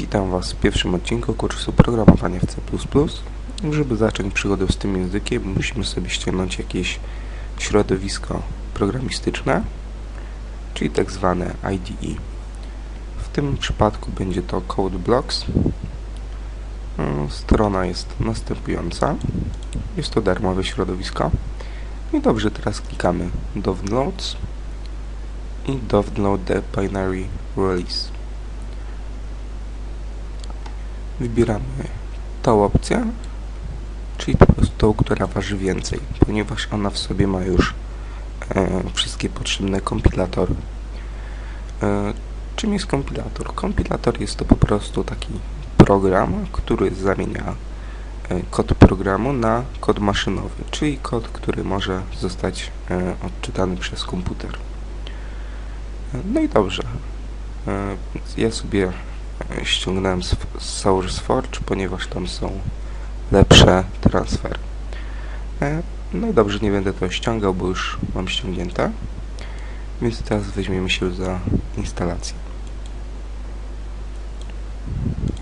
Witam Was w pierwszym odcinku kursu programowania w C++. Żeby zacząć przygodę z tym językiem, musimy sobie ściągnąć jakieś środowisko programistyczne, czyli tak zwane IDE. W tym przypadku będzie to CodeBlocks. Mm, Strona jest następująca. Jest to darmowe środowisko. I dobrze, teraz klikamy Downloads i Download the Binary Release. Wybieramy tą opcję, czyli po prostu tą, która waży więcej, ponieważ ona w sobie ma już e, wszystkie potrzebne kompilatory. E, czym jest kompilator? Kompilator jest to po prostu taki program, który zamienia e, kod programu na kod maszynowy, czyli kod, który może zostać odczytany przez komputer. No i dobrze. Ja sobie ściągnąłem z SourceForge, ponieważ tam są lepsze transfery. E, No i dobrze, nie będę to ściągał, bo już mam ściągnięte. Więc teraz weźmiemy się za instalację.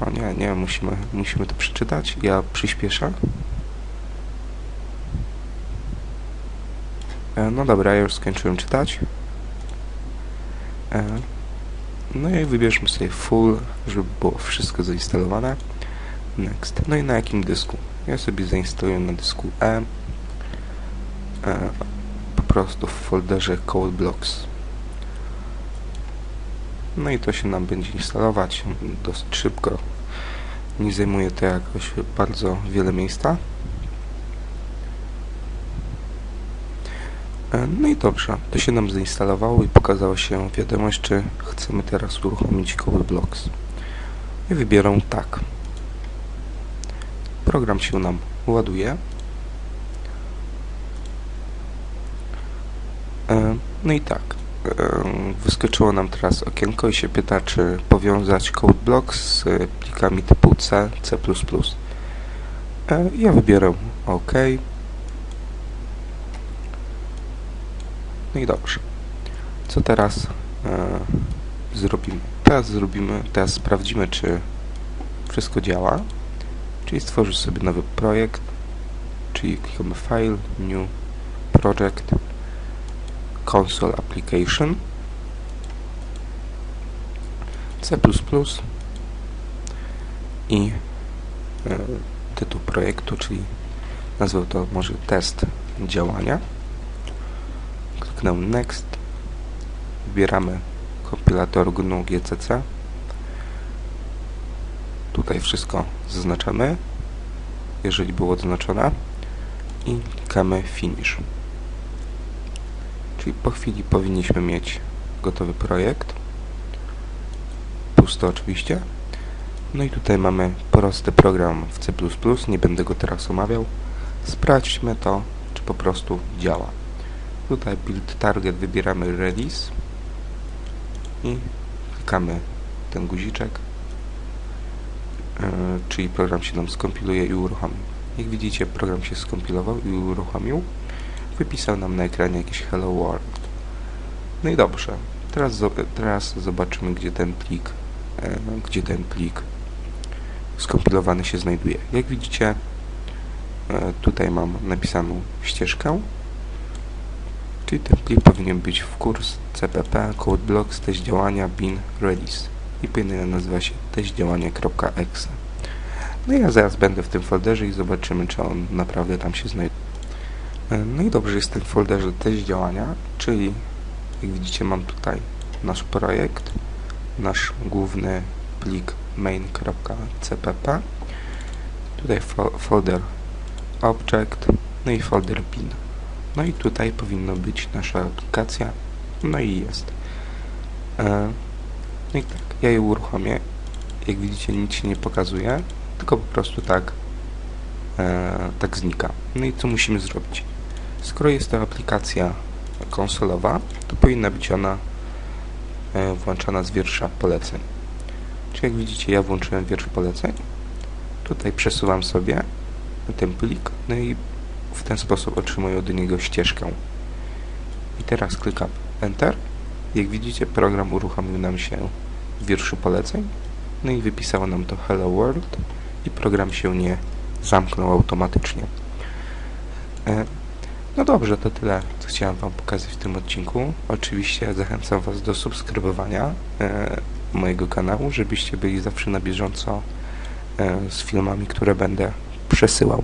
O nie, nie, musimy, musimy to przeczytać. Ja przyspieszę. E, No dobra, ja już skończyłem czytać. No i wybierzmy sobie full, żeby było wszystko zainstalowane. Next. No i na jakim dysku? Ja sobie zainstaluję na dysku E. e po prostu w folderze CodeBlocks. No i to się nam będzie instalować dosyć szybko. Nie zajmuje to jakoś bardzo wiele miejsca. E, No i dobrze, to się nam zainstalowało i pokazała się wiadomość, czy chcemy teraz uruchomić CodeBlocks. I wybieram tak. Program się nam ładuje. E, No i tak. e, Wyskoczyło nam teraz okienko i się pyta, czy powiązać CodeBlocks z plikami typu C, C++. E, Ja wybieram OK. No i dobrze. Co teraz e, zrobimy? Teraz zrobimy, teraz sprawdzimy, czy wszystko działa. Czyli stworzysz sobie nowy projekt, czyli klikamy File, New, Project, Console Application, C++ i e, tytuł projektu, czyli nazwę to może test działania. Kliknę Next, wybieramy kompilator GNU GCC. Tutaj wszystko zaznaczamy, jeżeli było zaznaczone i klikamy Finish. Czyli po chwili powinniśmy mieć gotowy projekt. Pusto oczywiście. No i tutaj mamy prosty program w C++, nie będę go teraz omawiał. Sprawdźmy to, czy po prostu działa. Tutaj build target wybieramy release i klikamy ten guziczek, yy, czyli program się nam skompiluje i uruchomi. Jak widzicie, program się skompilował i uruchomił. Wypisał nam na ekranie jakiś hello world. No i dobrze. Teraz, teraz zobaczymy, gdzie ten plik, e, gdzie ten plik skompilowany się znajduje. Jak widzicie, e, tutaj mam napisaną ścieżkę, czyli ten plik powinien być w kurs cpp codeblocks test działania bin release i powinien nazywa się test działania.exe. No ja zaraz będę w tym folderze i zobaczymy, czy on naprawdę tam się znajduje. No i dobrze, jest w tym folderze test działania, czyli jak widzicie mam tutaj nasz projekt, nasz główny plik main.cpp, tutaj fo folder object, no i folder bin. No i tutaj powinno być nasza aplikacja, no i jest. E, No i tak, ja je uruchomię. Jak widzicie nic się nie pokazuje, tylko po prostu tak, e, tak znika. No i co musimy zrobić? Skoro jest to aplikacja konsolowa, to powinna być ona e, włączana z wiersza poleceń. Czyli jak widzicie, ja włączyłem wiersz poleceń. Tutaj przesuwam sobie ten plik, no i w ten sposób otrzymuję od niego ścieżkę. I teraz klikam Enter. Jak widzicie, program uruchomił nam się w wierszu poleceń no i wypisało nam to Hello World i program się nie zamknął automatycznie. E, no dobrze, to tyle, co chciałem Wam pokazać w tym odcinku. Oczywiście zachęcam Was do subskrybowania e, mojego kanału, żebyście byli zawsze na bieżąco e, z filmami, które będę przesyłał.